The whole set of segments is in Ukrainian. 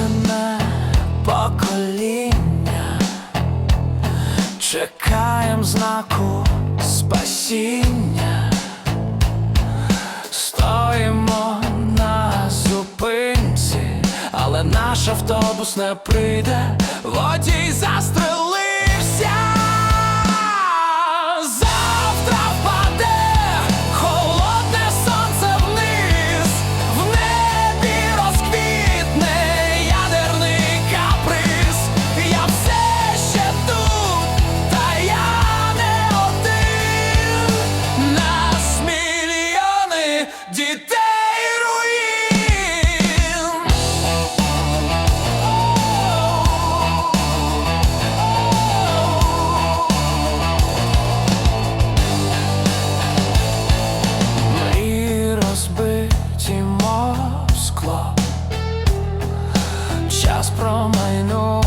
Втрачене покоління, чекаєм знаку спасіння, стоїмо на зупинці, але наш автобус не прийде, водій застрелив. Час промайнув,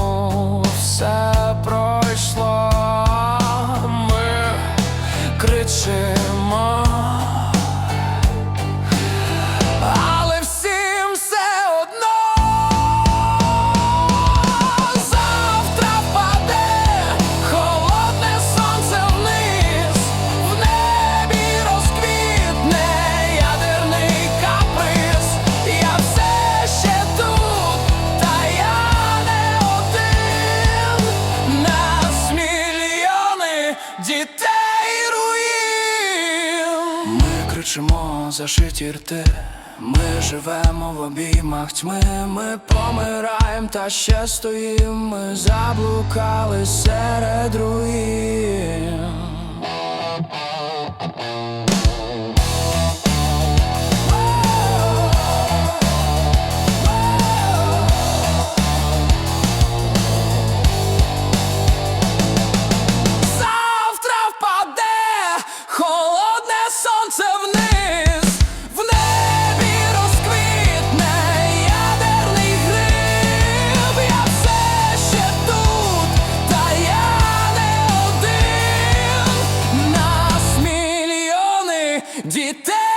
дітей руїн. Ми кричимо зашиті рти. Ми живемо в обіймах тьми, ми помираємо та ще стоїмо, ми заблукали серед руїн. de ter.